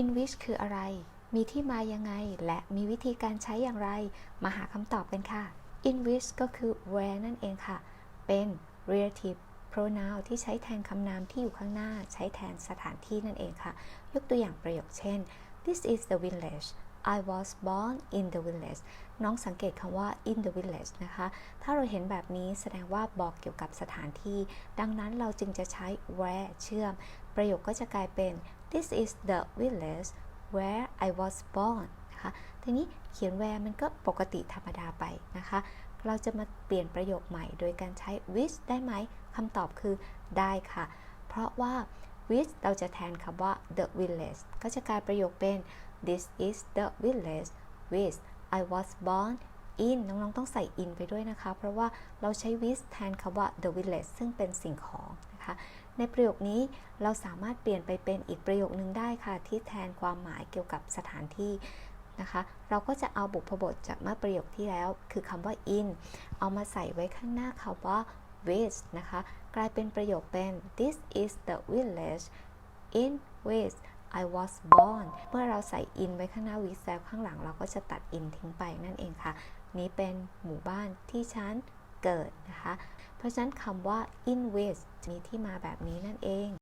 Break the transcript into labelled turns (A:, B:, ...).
A: in which คืออะไร มีที่มายังไง และมีวิธีการใช้อย่างไร มาหาคำตอบกันค่ะ in which ก็คือ where นั่นเองค่ะ เป็น relative pronoun ที่ใช้แทนคำนามที่อยู่ข้างหน้า ใช้แทนสถานที่นั่นเองค่ะ ยกตัวอย่างประโยคเช่น this is the village I was born in the village น้องสังเกตคำว่า in the village นะคะ ถ้าเราเห็นแบบนี้แสดงว่าบอกเกี่ยวกับสถานที่ ดังนั้นเราจึงจะใช้ where เชื่อม ประโยคก็จะกลายเป็น this is the village where I was born นะคะทีนี้เขียน where มันก็ปกติธรรมดาไปนะคะ เราจะมาเปลี่ยนประโยคใหม่ โดยการใช้ which ได้ไหมคำตอบคือได้ค่ะ เพราะว่า which เราจะแทนคำว่า the village ก็จะกลายประโยคเป็น this is the village which I was born in น้อง ๆ ต้องใส่ in ไปด้วยนะคะ เพราะว่าเราใช้ which แทนคำว่า the village ซึ่งเป็นสิ่งของนะคะ ในประโยคนี้เราสามารถเปลี่ยนไปเป็นอีกประโยคนึงได้ค่ะ ที่แทนความหมายเกี่ยวกับสถานที่นะคะ เราก็จะเอาบุพบทจากเมื่อประโยคที่แล้ว คือคำว่า in เอามาใส่ไว้ข้างหน้าคำว่า which นะคะ กลายเป็นประโยคเป็น this is the village in which I was born เมื่อเราใส่ in ไว้ข้างหน้า which แล้วข้างหลังเราก็จะตัด in ทิ้งไปนั่นเองค่ะ นี้เป็นหมู่บ้านที่ฉันเกิดนะคะ เพราะฉะนั้นคำว่า in which มีที่มาแบบนี้นั่นเอง